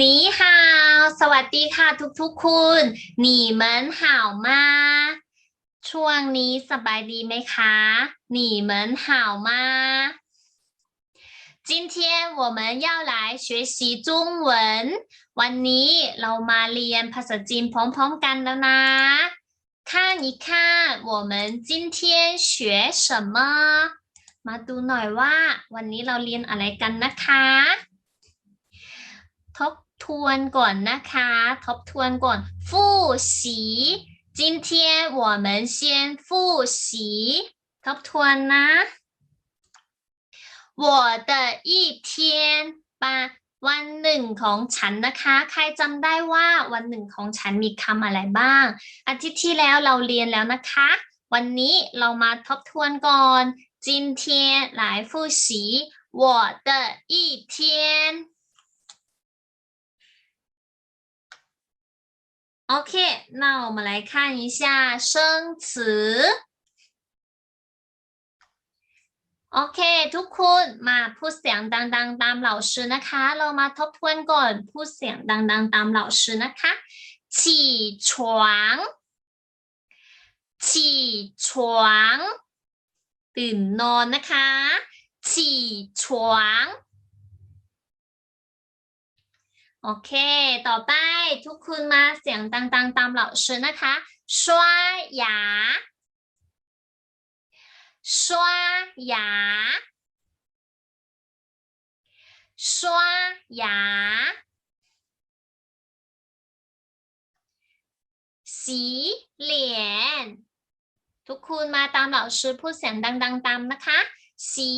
你好สวัสดีค่ะทุกๆคุณ你们好吗ช่วงนี้สบายดีไหมคะ你们好吗今天我们要来学习中文วันนี้เรามาเรียนภาษาจีนพร้อมๆกันแล้วนะ看一看我们今天学什么มาดูหน่อยว่า วันนี้เราเรียนอะไรกันนะคะ ทบทวนก่อนนะคะ ทบทวนก่อน复习今天我们先复习ทบทวนนะ我的一天ปะวันหนึ่งของฉันนะคะ ใครจำได้ว่าวันหนึ่งของฉันมีคำอะไรบ้าง อาทิตย์ที่แล้วเราเรียนแล้วนะคะ วันนี้เรามาทบทวนก่อน今天来复习我的一天。 OK，那我们来看一下生词。OK，ทุกคนมาพูดเสียงดังๆตามเหล่าชื่อนะคะ เรามาทบทวนก่อนพูดเสียงดังๆตามเหล่าชื่อนะคะ起床起床ตื่นนอนนะคะ起床 โอเค ต่อไปทุกคนมาเสียงตังตังตามเหล่าชื่อนะคะชวายาชวายาชวายาสีเหลียทุกคนมาตาม老师พูดเสียงดังๆ ตามนะคะ สี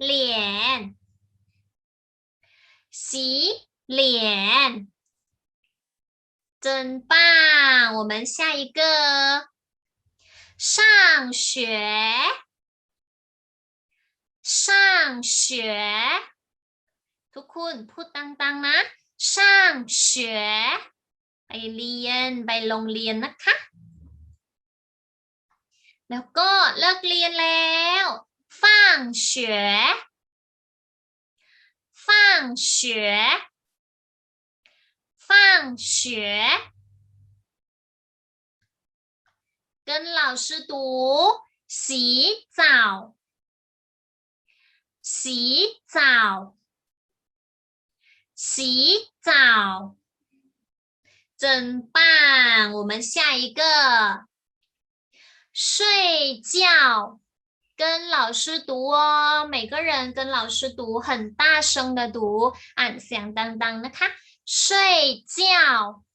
เหลียนสี 洗脸洗脸真棒！我们下一个上学，上学，ทุกคนพูดดังๆนะ上学ไปเรียนไปโรงเรียนนะคะ แล้วก็เลิกเรียนแล้ว放学放学 放学跟老师读洗澡洗澡洗澡真棒我们下一个睡觉跟老师读哦每个人跟老师读很大声的读按响当当的看睡觉，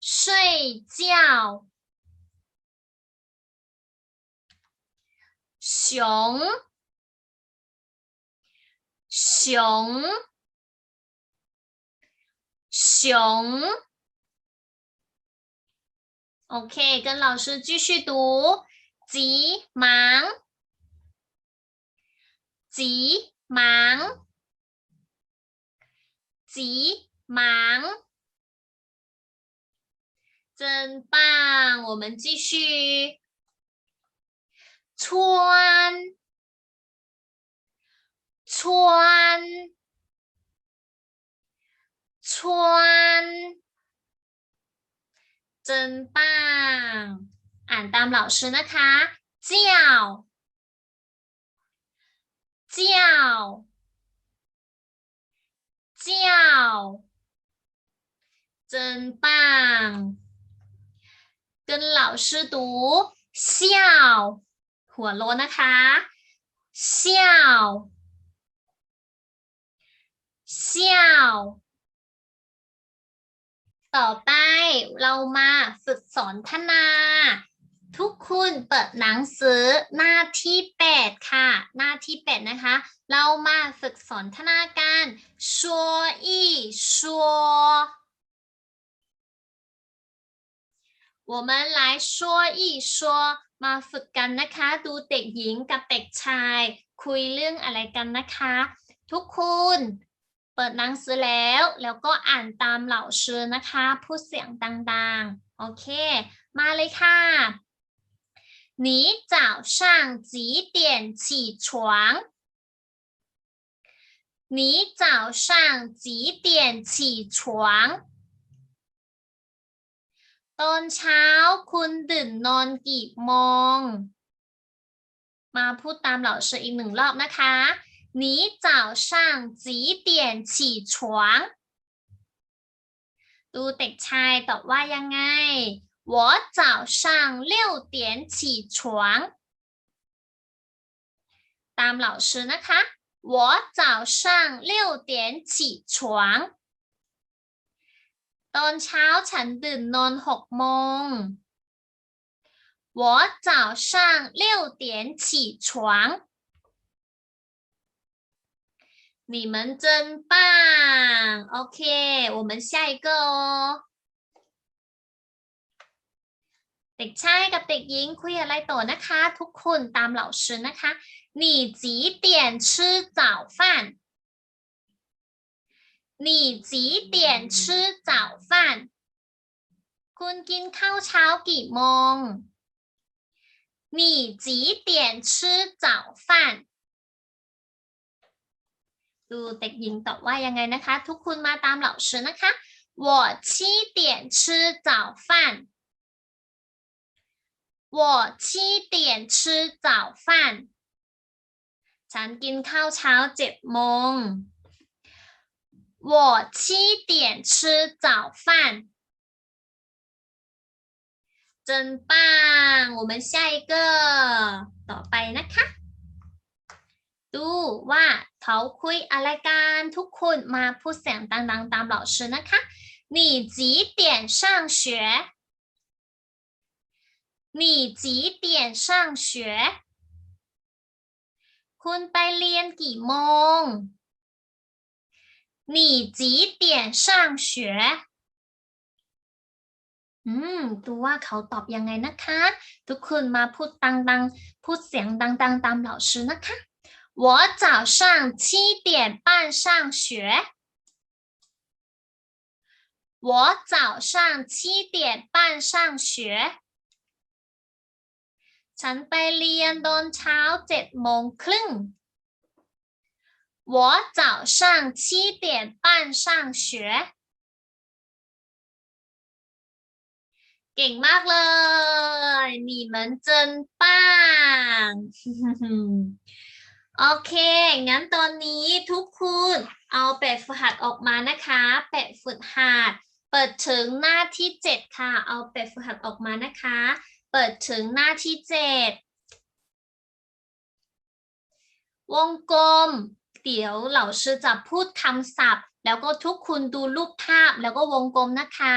睡觉，熊，熊，熊。OK，跟老师继续读，急忙，急忙，急忙。真棒我们继续。穿。穿。穿。真棒俺当老师呢它叫。叫。真棒跟老师读笑หัวโลนนะคะ笑笑ต่อไปเรามาฝึกสนทนา ทุกคุณเปิดหนังสือหน้าที่แปดค่ะ หน้าที่แปดนะคะ เรามาฝึกสนทนาการ说一说我们来说一说มาฝึกกันนะคะ ดูเด็กหญิงกับเด็กชาย คุยเรื่องอะไรกันนะคะ ทุกคุณเปิดหนังสือแล้ว แล้วก็อ่านตามเหล่าชื่อนะคะ พูดเสียงดังๆ โอเค มาเลยค่ะ 你早上几点起床 你早上几点起床ตอนเช้าคุณตื่นนอนกี่โมง มาพูดตามเหล่าชื่ออีกหนึ่งรอบนะคะ你早上几点起床ดูเด็กชายตอบว่ายังไง 我早上六点起床ตามเหล่าชื่อนะคะ我早上六点起床ตอนเช้าฉันตื่นนอนหกโมง我早上六点起床你们真棒！OK，我们下一个哦。 เด็กชายกับเด็กหญิงคุยอะไรต่อนะคะ ทุกคนตามเหล่าชื่อนะคะ你几点吃早饭你几点吃早饭คุณกินข้าวเช้ากี่โมง你几点吃早饭ดูเด็กหญิงตอบว่ายังไงนะคะ ทุกคนมาตามเหล่าชื่อนะคะ我七点吃早饭 我七点吃早饭ฉันกินข้าวเช้าเจ็ดโมง我七点吃早饭真棒我们下一个ต่อไปนะคะ ดูว่าเขาคุยอะไรกันทุกคนมาพูดเสียงดังๆตามเหล่าชื่อนะคะ你几点上学 你几点上学คุณไปเรียนกี่โมง你几点上学อืมดูว่าเขาตอบยังไงนะคะ ทุกคนมาพูดดังๆ พูดเสียงดังๆ ตามเหล่าชื่อนะคะ我早上七点半上学。我早上七点半上学。 ฉันไปเรียนตอนเช้าเจ็ดโมงครึ่ง我早上七点半上学。เก่งมากเลย你们真棒โอเค งั้นตอนนี้ทุกคุณเอาแปะฝึกหัดออกมานะคะ แปะฝึกหัด เปิดถึงหน้าที่เจ็ดค่ะ เอาแปะฝึกหัดออกมานะคะ เปิดถึงหน้าที่เจ็ดวงกลม เดี๋ยวเหล่าชื่อจะพูดคำศัพท์ แล้วก็ทุกคุณดูรูปภาพแล้วก็วงกลมนะคะ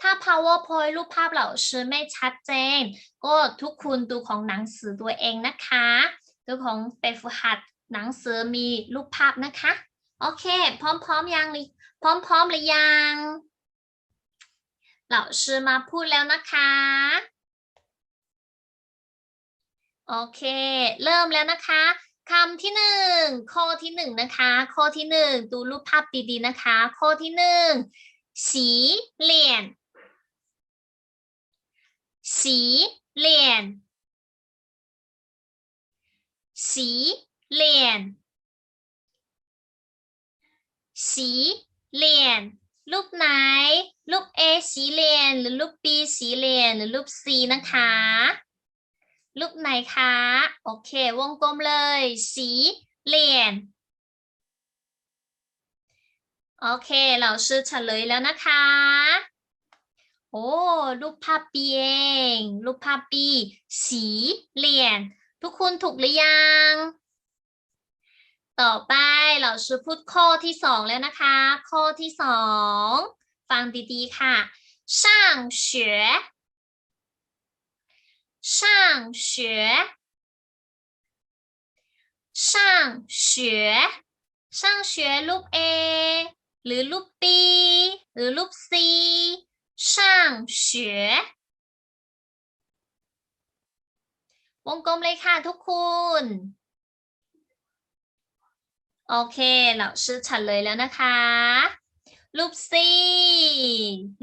ถ้า powerpoint รูปภาพเหล่าชื่อไม่ชัดเจน ก็ทุกคุณดูของหนังสือตัวเองนะคะดูของเปฝึกหัดหนังสือมีรูปภาพนะคะ โอเค พร้อมๆยังพร้อมๆหรือยังเหล่าชื่อมาพูดแล้วนะคะ โอเค เริ่มแล้วนะคะคำที่หนึ่งข้อที่หนึ่งนะคะ ข้อที่หนึ่งดูรูปภาพดีๆนะคะ ข้อที่หนึ่งสีเหลี่ยน สีเหลี่ยน สีเหลี่ยน สีเหลี่ยน รูปไหน รูป A สีเหลี่ยน หรือรูป B สีเหลี่ยน หรือรูป C นะคะ รูปไหนคะ โอเค วงกลมเลย สีเหลี่ยน โอเคเราชื่อเฉลยแล้วนะคะ โอ้รูปภาพ B เอง รูปภาพ B สีเหลี่ยน ทุกคนถูกหรือยัง ต่อไปเราชื่อพูดข้อที่สองแล้วนะคะ ข้อที่สอง ฟังดีๆค่ะ上学上学上学上学รูป A หรือรูป B หรือรูป C 上学วงกลมเลยค่ะทุกคุณ โอเคเราชื่อเฉลยแล้วนะคะ รูป C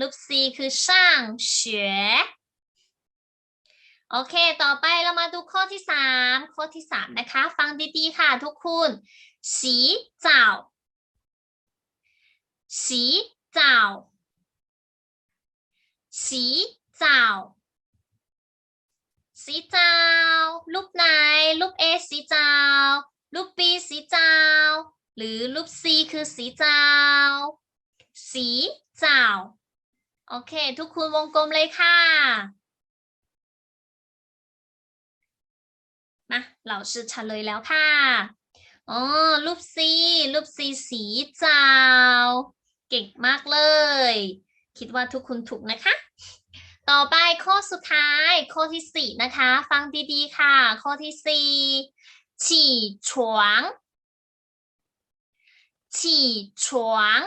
รูป C คือช่างเฉ โอเค ต่อไปเรามาดูข้อที่สามข้อที่สามนะคะ ฟังดีๆค่ะทุกคุณสีเจ้าสีเจ้าสีเจ้าสีเจ้ารูปไหนรูป A สีเจ้ารูป B สีเจ้าหรือรูป C คือสีเจ้า สีเจ้า โอเค ทุกคนวงกลมเลยค่ะ มาเราชื่อเฉลยแล้วค่ะอ๋อรูป C รูป C สีเจ้า เก่งมากเลย คิดว่าทุกคนถูกนะคะ ต่อไปข้อสุดท้ายข้อที่สี่นะคะ ฟังดีๆค่ะ ข้อที่สี่ฉี่ฉวงฉี่ฉวง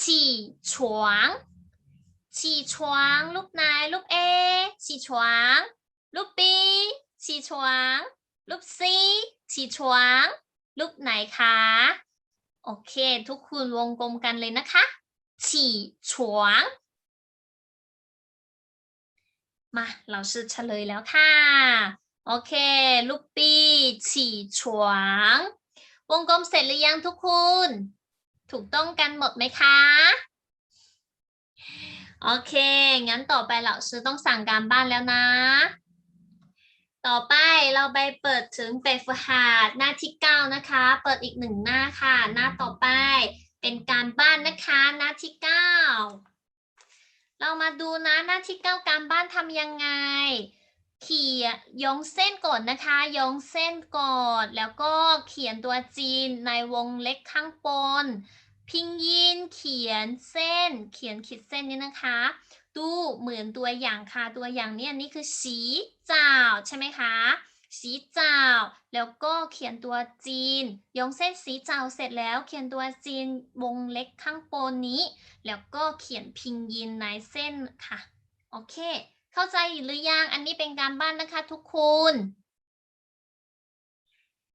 ฉี่ฉวงฉี่ฉวงรูปไหนรูป A ฉี่ฉวง รูป B ฉี่ฉวงรูป C ฉี่ฉวงรูปไหนคะ โอเค ทุกคนวงกลมกันเลยนะคะฉี่ฉวงมาเราชื่อเฉลยแล้วค่ะ โอเค ลูกปีฉี่ฉวงวงกลมเสร็จหรือยังทุกคน ถูกต้องกันหมดไหมคะ โอเค งั้นต่อไปเราชื่อต้องสั่งการบ้านแล้วนะ ต่อไปเราไปเปิดถึงแบบฝึกหัดหน้าที่ 9 นะคะ เปิดอีกหนึ่งหน้าค่ะ หน้าต่อไปเป็นการบ้านนะคะ หน้าที่ 9 เรามาดูนะหน้าที่ 9 การบ้านทำยังไง เขียนยองเส้นก่อนนะคะยองเส้นก่อนแล้วก็เขียนตัวจีนในวงเล็กข้างบนพิงยินเขียนเส้น เขียนขีดเส้นนี้นะคะ ดูเหมือนตัวอย่างค่ะ ตัวอย่างเนี้นี่คือสีเจ้าใช่ไหมคะ สีเจ้า แล้วก็เขียนตัวจีนยองเส้นสีเจ้าเสร็จแล้ว เขียนตัวจีนวงเล็กข้างบนนี้ แล้วก็เขียนพิงยินในเส้นค่ะ โอเค เข้าใจหรือยัง อันนี้เป็นการบ้านนะคะทุกคน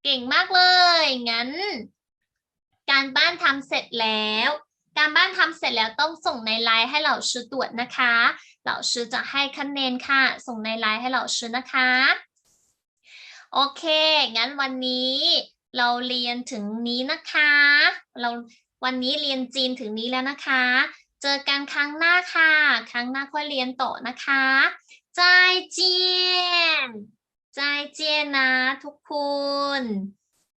เก่งมากเลย งั้น การบ้านทำเสร็จแล้ว การบ้านทำเสร็จแล้วต้องส่งในไลน์ให้เหล่าชื่อตรวจนะคะ เหล่าชื่อจะให้คะแนนค่ะ ส่งในไลน์ให้เหล่าชื่อนะคะ โอเค งั้นวันนี้เราเรียนถึงนี้นะคะ เราวันนี้เรียนจีนถึงนี้แล้วนะคะ เจอกันครั้งหน้าค่ะ ครั้งหน้าค่อยเรียนต่อนะคะใจเจียนใจเจียนนะทุกคน